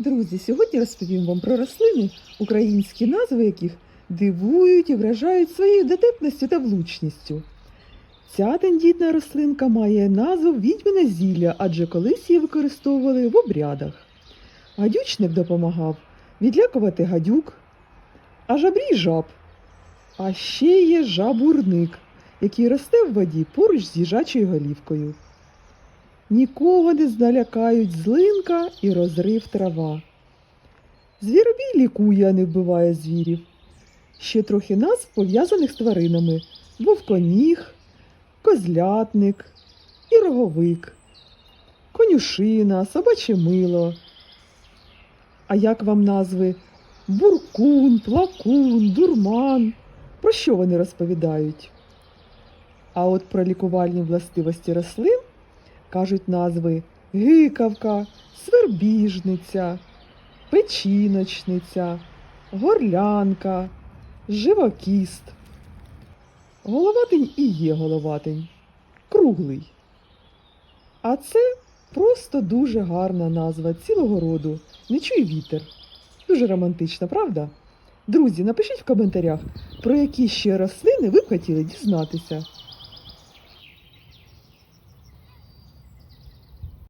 Друзі, сьогодні розповім вам про рослини, українські назви яких дивують і вражають своєю дотепністю та влучністю. Ця тендітна рослинка має назву відьмине зілля, адже колись її використовували в обрядах. Гадючник допомагав відлякувати гадюк, а жабрій жаб. А ще є жабурник, який росте в воді поруч з їжачою голівкою. Нікого не залякають злинка і розрив трава. Звіробій лікує, а не вбиває звірів. Ще трохи назв пов'язаних з тваринами вовконіг, козлятник і роговик, конюшина, собаче мило. А як вам назви буркун, плакун, дурман? Про що вони розповідають? А от про лікувальні властивості рослин кажуть назви гикавка, свербіжниця, печіночниця, горлянка, живокіст. Головатень і є головатень, круглий. А це просто дуже гарна назва цілого роду. Не чуй вітер. Дуже романтично, правда? Друзі, напишіть в коментарях, про які ще рослини ви б хотіли дізнатися.